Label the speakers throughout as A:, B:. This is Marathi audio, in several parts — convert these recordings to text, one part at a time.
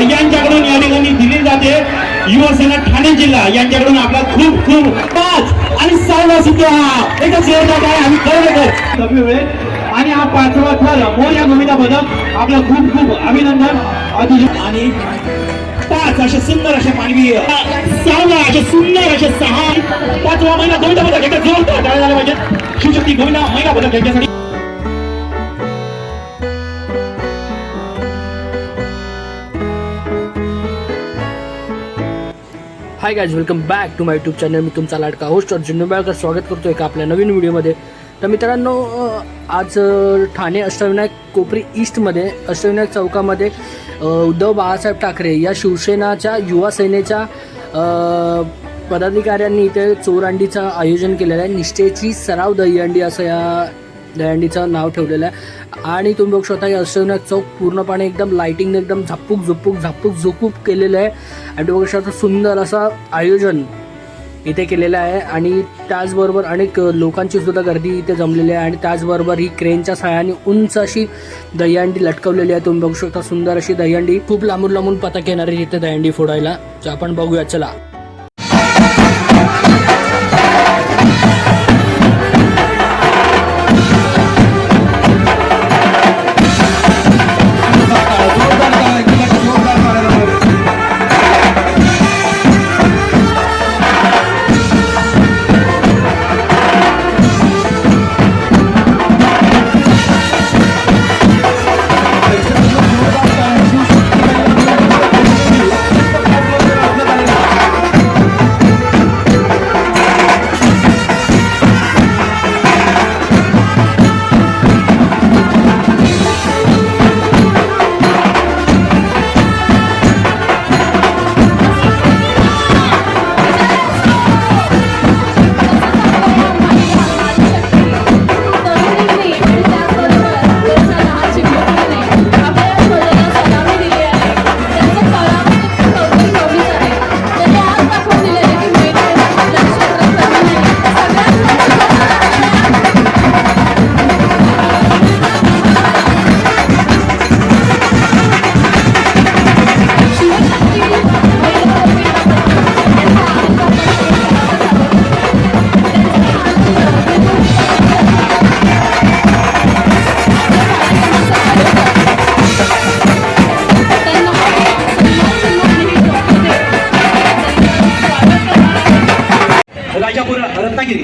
A: यांच्याकडून या ठिकाणी दिली जाते. युवासेना ठाणे जिल्हा यांच्याकडून आपला खूप खूप पाच आणि सहावा सुद्धा. एकच जोरदार काय आम्ही खरं कमी वेळेत आणि हा पाचवा थर मोर्या भूमिका बदल. आपलं खूप खूप अभिनंदन. अतिशय. आणि पाच असे सुंदर असे मानवी सहावा असे सुंदर असे सहा. पाचवा महिला गोविंदा बदल. एकदा जोरदार टाळ्या झाल्या पाहिजेत. शिवशक्ती गोविंदा महिला बदल यांच्यासाठी
B: hi guys welcome back to my YouTube channel मी तुमचा लाडका होस्ट अर्जुन निंबाळकर स्वागत करतो एका आपल्या नवीन व्हिडिओमध्ये तर मित्रांनो आज ठाणे अष्टविनायक कोपरी ईस्टमध्ये अष्टविनायक चौकामध्ये उद्धव बाळासाहेब ठाकरे या शिवसेनाच्या युवा सेनेच्या पदाधिकाऱ्यांनी इथे चोरांडीचं आयोजन केलेलं आहे. निष्ठेची सराव दहीहंडी असं या दहीहंडीचं नाव ठेवलेलं आहे. आणि तुम्ही बघू शकता हे अष्टविनायक चौक पूर्णपणे एकदम लाईटिंगने एकदम झापूक झुपूक झापूक झुकूप केलेलं आहे. आणि तुम्ही बघू शकता सुंदर असं आयोजन इथे केलेलं आहे. आणि त्याचबरोबर अनेक लोकांची सुद्धा गर्दी इथे जमलेली आहे. आणि त्याचबरोबर ही क्रेनच्या सहाय्याने उंच अशी दहीहंडी लटकवलेली आहे. तुम्ही बघू शकता सुंदर अशी दहीहंडी. खूप लांबून लांबून पथक येणार आहे इथे दहीहंडी फोडायला. तर आपण बघूया चला.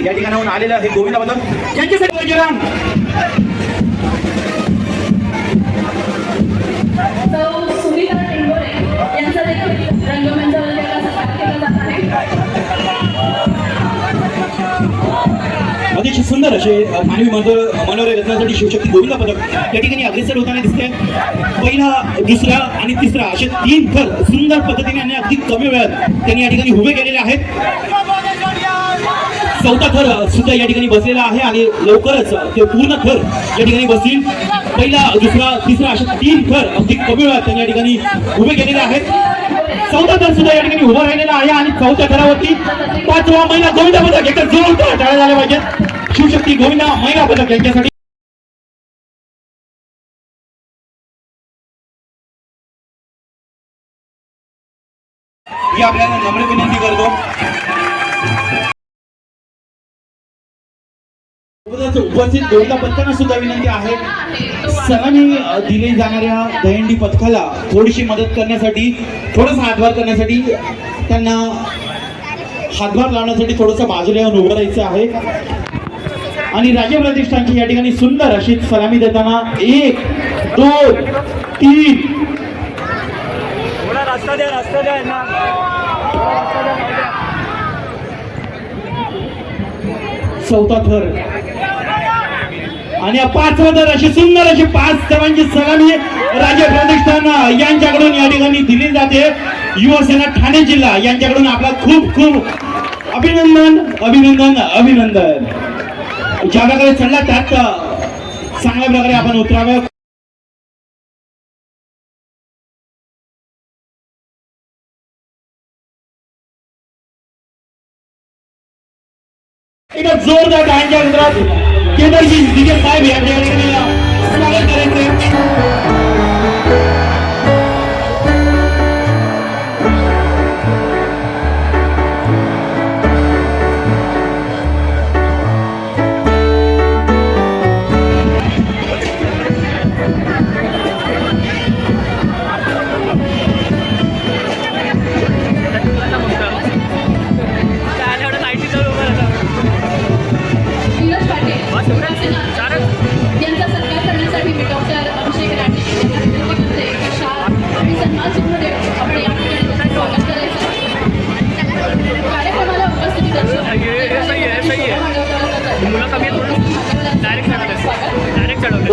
A: या ठिकाणाहून आलेलं हे गोविंदा पदक यांच्यासाठी
C: यांचा देखील रंगमंचावर आहे.
A: अतिशय सुंदर असे मानवी मनोरे रत्नासाठी शिवशक्ती गोविंदा पदक त्या ठिकाणी अग्रेसर होताना दिसते पहिला दुसरा आणि तिसरा असे तीन थर सुंदर पद्धतीने आणि अगदी कमी वेळात त्यांनी या ठिकाणी उभे केलेले आहेत. चौथा थर सुद्धा या ठिकाणी बसलेला आहे आणि लवकरच ते पूर्ण थर या ठिकाणी बसतील. पहिला दुसरा तिसरा असे तीन थर अगदी कमी वेळात त्यांनी या ठिकाणी उभे केलेले आहेत. चौथा थर सुद्धा या ठिकाणी उभा राहिलेला आहे आणि चौथ्या थरावरती पाचवा महिला गोविंदा पदक एकदा जोरदार टाळ्या झाल्या पाहिजेत. शिवशक्ती गोविंदा महिला पदक यांच्यासाठी ही आपल्याला नम्र विनंती करतो. सोबतच उपस्थित गोविंदा पथकांना सुद्धा विनंती आहे. सलामी दिली जाणाऱ्या दहिंडी पथकाला थोडीशी मदत करण्यासाठी थोडासा हातभार करण्यासाठी त्यांना हातभार लावण्यासाठी थोडंसं बाजूला येऊन उभं राहायचं आहे. आणि राज्य प्रतिष्ठानची या ठिकाणी सुंदर अशी सलामी देताना एक दोन तीन. चौथा थर आणि या पाचवा थर अशी सुंदर अशी पाच सर्वांची सलामी राज्य प्रतिष्ठान यांच्याकडून या ठिकाणी दिली जाते. युवासेना ठाणे जिल्हा यांच्याकडून आपला खूप खूप अभिनंदन अभिनंदन अभिनंदन. ज्या प्रकारे चढला त्यात चांगल्या प्रकारे आपण उतराव्या एका जोरदार टाळ्यांच्या अंतरात केदारजी दिगे साहेब या ठिकाणी स्वागत करायचे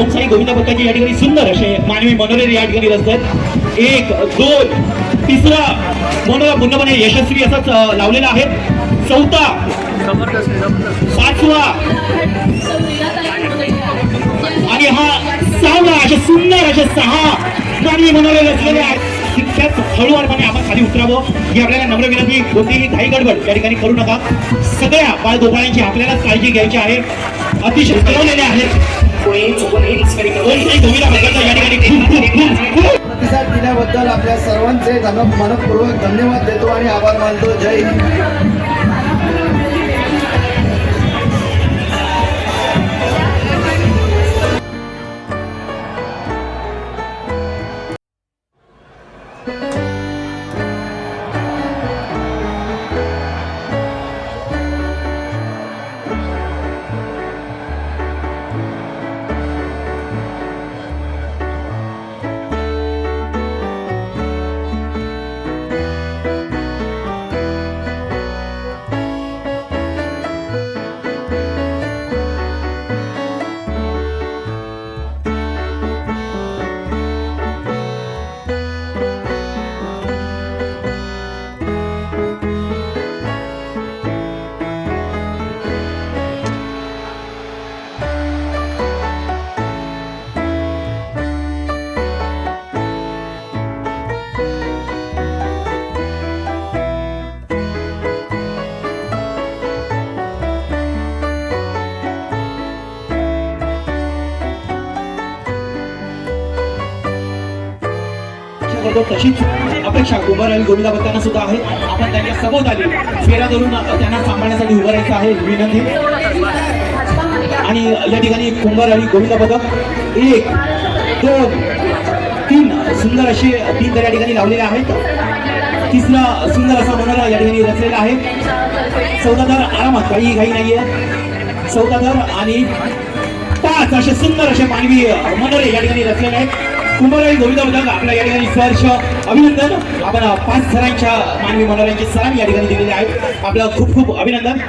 A: ओमसाई गोविंदा भक्तांची या ठिकाणी सुंदर असे मानवी मनोरेर या ठिकाणी रचतात एक दोन तिसरा मनोरा पूर्णपणे यशस्वी असाच लावलेला आहे. चौथा पाचवा आणि हा सहावा असे सुंदर असे सहा मानवी मनोरे रचलेले आहेत तितक्याच हळूवारपणे आपण खाली उतरावं. ही आपल्याला नम्र विनंती कोणतीही घाई गडबड या ठिकाणी करू नका. सगळ्या बाळगोपाळांची आपल्यालाच काळजी घ्यायची आहे. अतिशय ठरवलेले आहेत. ओमसाई गोविंदा
D: प्रतिसाद दिल्याबद्दल आपल्या सर्वांचे मनपूर्वक धन्यवाद देतो आणि आभार मानतो. जय हिंद.
A: होतो तशीच अपेक्षा कुमार आणि गोविंदा भक्तांना सुद्धा आहे. आपण त्यांच्या सभोवत आली. फेरा धरून त्यांना सांभाळण्यासाठी उभं राहायचं आहे. विनंती. आणि या ठिकाणी कुंभार आणि गोविंदा पदक. एक दोन तीन सुंदर असे तीन तर या ठिकाणी लावलेले आहेत. तिसरा सुंदर असा मनोरा या ठिकाणी रचलेला आहे. चौदाधार आरामात काही घाई नाहीये. चौदाधार आणि पाच असे सुंदर असे मानवी मनोरे या ठिकाणी रचलेले आहेत. कुंभार गोविंदाबद्दल आपल्या या ठिकाणी सहर्ष अभिनंदन. आपण पाच सरांच्या मानवी मनोऱ्यांची सलामी या ठिकाणी दिलेले आहेत. आपलं खूप खूप अभिनंदन.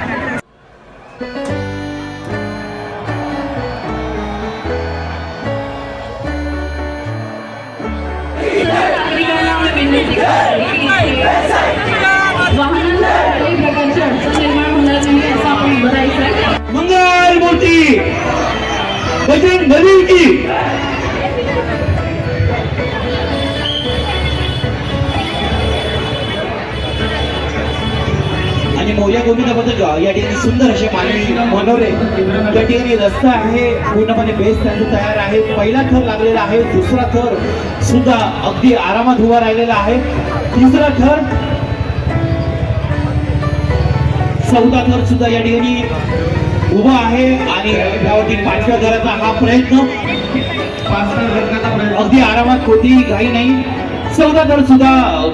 A: मंगल मूर्ती बजरंग बली की. मोजा गोविंदाबद्दल या ठिकाणी सुंदर असे मानवी मनोरे त्या ठिकाणी रस्ता आहे. पूर्णपणे बेस त्यांचं तयार आहे. पहिला थर लागलेला आहे. दुसरा थर सुद्धा अगदी आरामात उभा राहिलेला आहे. तिसरा थर चौथा थर सुद्धा या ठिकाणी उभा आहे. आणि त्यावरती पाचव्या घराचा हा प्रयत्न. अगदी आरामात कोणतीही घाई नाही. चौदा थर सुद्धा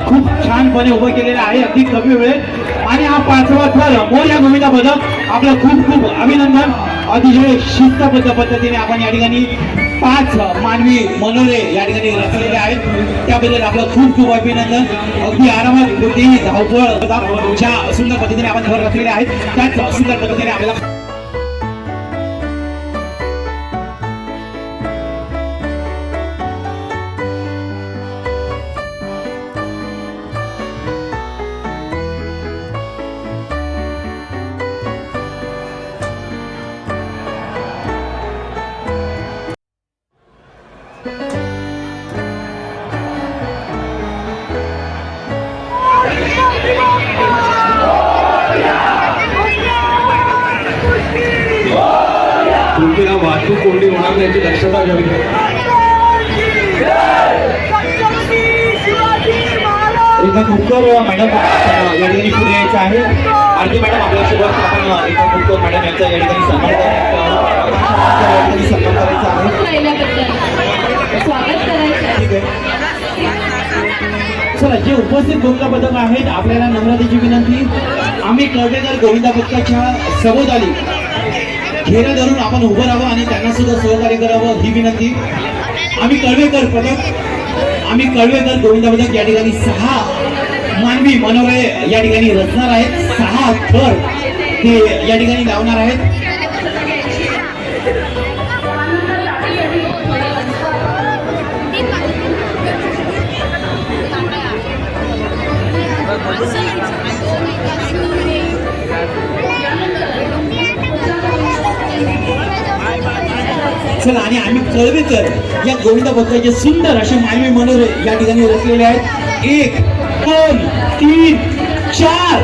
A: खूप छानपणे उभं केलेला आहे. अगदी कमी वेळेत. आणि हा पाचवा थर मोर्या गोविंदा पदक. आपलं खूप खूप अभिनंदन. अतिशय शिस्तबद्ध पद्धतीने आपण या ठिकाणी पाच मानवी मनोरे या ठिकाणी रचलेले आहेत. त्याबद्दल आपलं खूप खूप अभिनंदन. अगदी आरामात कोणतीही धावपळ ज्या सुंदर पद्धतीने आपण घर रचलेले आहेत त्याच सुंदर पद्धतीने आपल्याला
E: नाही याची दक्षता घ्यावी
A: मॅडम या ठिकाणी पुढे यायचं आहे. आरती मॅडम आपल्यासोबत आपण एका कुकर मॅडम यांचा या ठिकाणी सन्मान कर- सन्मान करायचा आहे
C: स्वागत करायचं आहे.
A: ठीक आहे चला जे उपस्थित गोविंदा पथक आहेत आपल्याला नम्रतेची विनंती. आम्ही कळवेकर गोविंदा पथकाच्या सभोवताली घेणं धरून आपण उभं राहावं आणि त्यांना सुद्धा सहकार्य करावं ही विनंती. आम्ही कळवेकर पथक आम्ही कळवेकर गोविंदा पथक या ठिकाणी सहा मानवी मनोरे या ठिकाणी रचणार आहेत. सहा थर ते या ठिकाणी लावणार आहेत. चला आणि आम्ही कळवेकर या गोविंदा भक्ताचे सुंदर असे मानवी मनोरे या ठिकाणी रचलेले आहेत. एक दोन तीन चार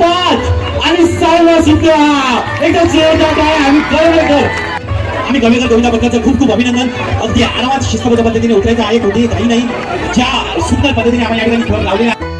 A: पाच आणि सहावा सुद्धा एकदा जोरदार आहे आम्ही कळवेकर. आम्ही गवेकर गोविंदा भक्ताचं खूप खूप अभिनंदन. अगदी आरामात शिस्तबद्ध पद्धतीने उतरायचं आहे. कुठेही काही नाही. ज्या सुंदर पद्धतीने आम्ही या ठिकाणी लावलेला आहे.